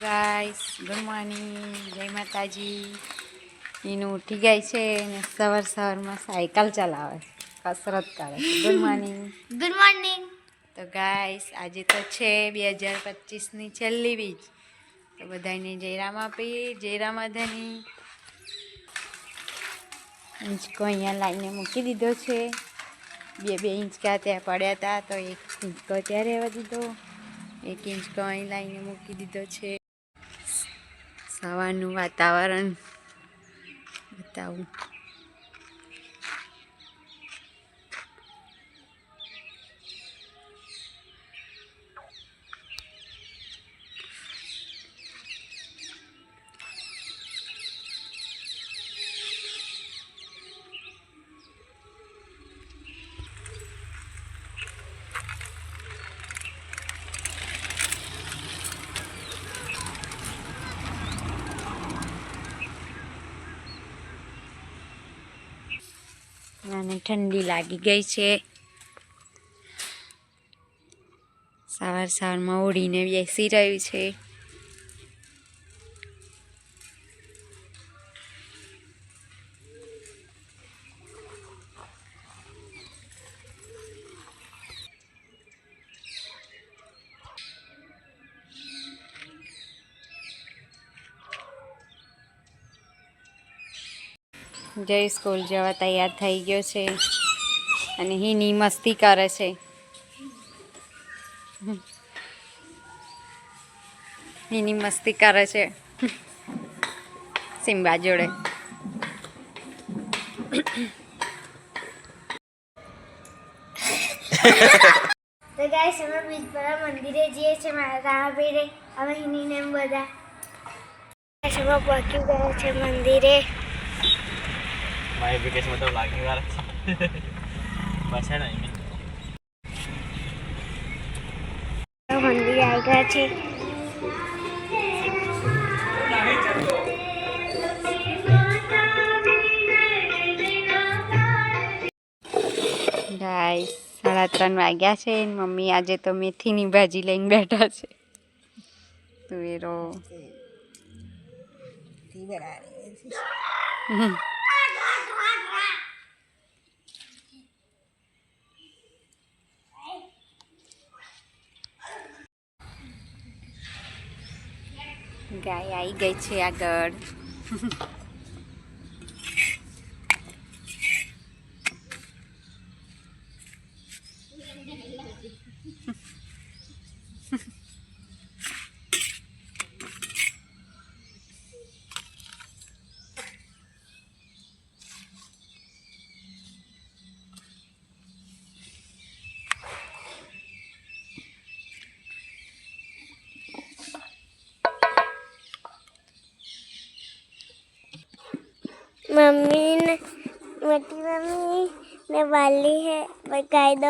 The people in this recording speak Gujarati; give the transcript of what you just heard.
Guys good morning. જય માતાજી. એનું ઉઠી ગઈ છે ને સવાર સવારમાં સાયકલ ચલાવે કસરત કરે ગુડ મોર્નિંગ. Good morning. તો ગાઈસ આજે તો છે બે હજાર પચીસની છેલ્લી બીજ તો બધાને જયરામ આપી જયરામ અધાની ઇંચકો અહીંયા લાઈને મૂકી દીધો છે. બે બે ઇંચકા ત્યાં પડ્યા હતા તો એક ઇંચકો ત્યાં રહેવા દીધો. એક ઇંચકો અહીં લાઈને મૂકી દીધો છે. સવારનું વાતાવરણ બતાવું. અને ઠંડી લાગી ગઈ છે. સવાર સવારમાં ઓઢીને બેસી રહ્યું છે. જય સ્કૂલ જવા તૈયાર થઈ ગયો છે. અને હિની મસ્તી કરે છે. હિની મસ્તી કરે છે. સિમ્બા જોડે. તો ગાઈસ મંદિરે જઈએ છીએ, મારા રામાપીરે અમે હિની ને બધા. અમે પહોંચી ગયા છે મંદિરે. મારી વેકેશન મતલબ લાગણી વાર બસ હે ને મંદિરે આવી ગયા છે. ગાઈસ સાડા ત્રણ વાગ્યા છે. મમ્મી આજે તો મેથીની ભાજી લઈને બેઠા છે. તુવેરો ગાય આવી ગઈ છે આગળ. ને મોટી મમ્મી ને વાલી હે બતાવી દો